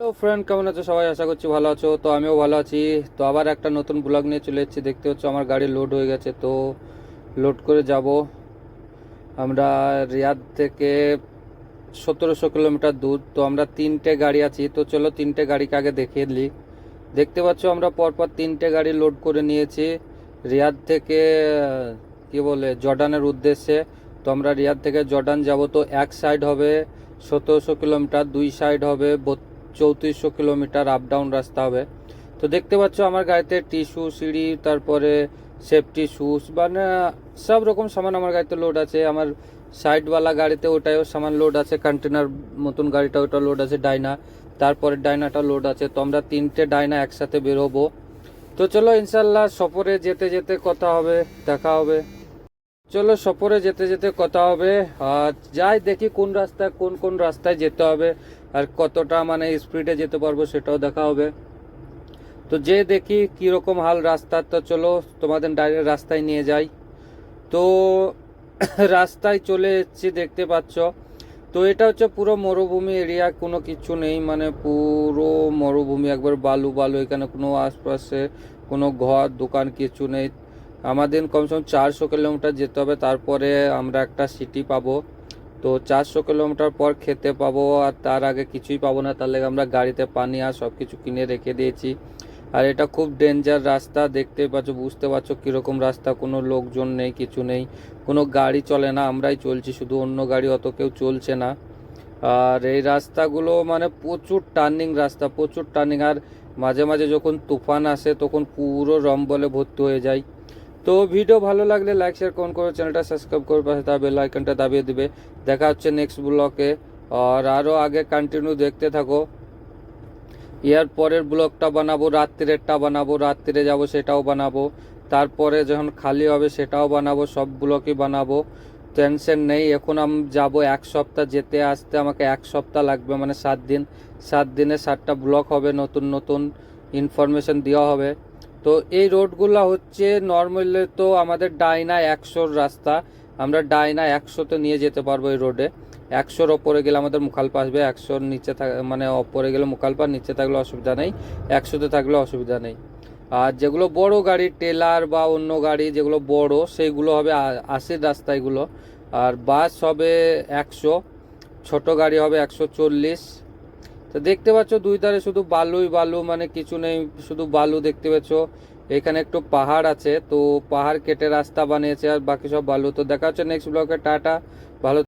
Hello friend কেমন আছো? সবাই আশা করছি ভালো আছো। তো আমিও ভালো আছি। তো আবার একটা নতুন ব্লগ নিয়ে চলে এসেছি। দেখতে হচ্ছে আমার গাড়ি লোড হয়ে গেছে, তো লোড করে যাব। আমরা রিয়াদ থেকে সতেরোশো কিলোমিটার দূর। তো আমরা তিনটে গাড়ি আছি। তো চলো তিনটে গাড়িকে আগে দেখিয়ে দিই। দেখতে পাচ্ছ আমরা পরপর তিনটে গাড়ি লোড করে নিয়েছি। রিয়াদ থেকে কি বলে, জর্ডানের উদ্দেশ্যে। তো আমরা রিয়াদ থেকে জর্ডান যাব। তো এক সাইড হবে সতেরোশো কিলোমিটার, দুই সাইড হবে চৌত্রিশশো কিলোমিটার আপ ডাউন রাস্তা হবে। তো দেখতে পাচ্ছ আমার গাড়িতে টিস্যু সিঁড়ি, তারপরে সেফটি শুজ মানে সব রকম সামান আমার গাড়িতে লোড আছে। আমার সাইডওয়ালা গাড়িতে ওটাও সামান লোড আছে কন্টেনার মতন গাড়িটা ওটা লোড আছে, ডাইনা। তারপরে ডাইনাটা লোড আছে। তো আমরা তিনটে ডাইনা একসাথে বেরোবো। তো চলো ইনশাল্লাহ সফরে যেতে যেতে কথা হবে, দেখা হবে। চলো সফরে যেতে যেতে কথা হবে। আর যাই দেখি কোন রাস্তায়, কোন কোন রাস্তায় যেতে হবে আর কতটা মানে স্পিডে যেতে পারব সেটাও দেখা হবে। তো যে দেখি কীরকম হাল রাস্তা, তো চলো তোমাদের ডাইরেক্ট রাস্তায় নিয়ে যাই। তো রাস্তায় চলে এসেছি, দেখতে পাচ্ছ। তো এটা হচ্ছে পুরো মরুভূমি এরিয়া কোনো কিছু নেই মানে পুরো মরুভূমি। একবার বালু বালু, এখানে কোনো আশপাশে কোনো ঘর, দোকান কিছু নেই। আমাদের কমসে কম চারশো কিলোমিটার যেতে হবে, তারপরে আমরা একটা সিটি পাবো। তো চারশো কিলোমিটার পর খেতে পাবো, আর তার আগে কিছুই পাবো না, তার লেগে আমরা গাড়িতে পানি আর সব কিছু কিনে রেখে দিয়েছি। আর এটা খুব ডেঞ্জার রাস্তা, দেখতে পাচ্ছ, বুঝতে পারছ কীরকম রাস্তা, কোনো লোকজন নেই, কিছু নেই, কোনো গাড়ি চলে না, আমরাই চলছি, শুধু অন্য গাড়ি অত কেউ চলছে না। আর এই রাস্তাগুলো মানে প্রচুর টার্নিং রাস্তা, প্রচুর টার্নিং আর মাঝে মাঝে যখন তুফান আসে, তখন পুরো রম্বলে ভর্তি হয়ে যায় তো ভিডিও ভালো লাগলে লাইক শেয়ার কমেন্ট করে চ্যানেলটা সাবস্ক্রাইব করে, পাশে তার বেল আইকনটা দাবিয়ে দিবে। দেখা হচ্ছে নেক্সট ব্লকে আর আরও আগে কন্টিনিউ দেখতে থাকো। ইয়ার পরের ব্লগটা বানাবো, রাত্রিরেরটা বানাবো, রাত্রিরে যাব, সেটাও বানাবো। তারপরে যখন খালি হবে, সেটাও বানাবো, সব ব্লকই বানাবো। টেনশন নেই, এখন আমি যাব এক সপ্তাহ যেতে, আসতে আমাকে এক সপ্তাহ লাগবে মানে সাত দিন। সাত দিনে সাতটা ব্লক হবে, নতুন নতুন ইনফরমেশন দেওয়া হবে। তো এই রোডগুলো হচ্ছে নর্মালি তো আমাদের ডাইনা একশোর রাস্তা। আমরা ডাইনা একশোতে নিয়ে যেতে পারব এই রোডে। একশোর ওপরে গেলে আমাদের মুখালপা আসবে, একশোর নিচে থাক মানে ওপরে গেলে মুখালপা নিচে থাকলে অসুবিধা নেই। একশোতে থাকলে অসুবিধা নেই। আর যেগুলো বড় গাড়ি, টেলার বা অন্য গাড়ি যেগুলো বড়, সেইগুলো হবে আশির রাস্তা এগুলো। আর বাস হবে একশো, ছোট গাড়ি হবে একশো চল্লিশ। তো দেখতে পাচ্ছ দুই ধারে শুধু বালুই, বালু মানে কিছু নেই, শুধু বালু দেখতে পাচ্ছ। এখানে একটু পাহাড় আছে, তো পাহাড় কেটে রাস্তা বানিয়েছে আর বাকি সব বালু। তো দেখা হচ্ছে নেক্সট ব্লকে টাটা, ভালো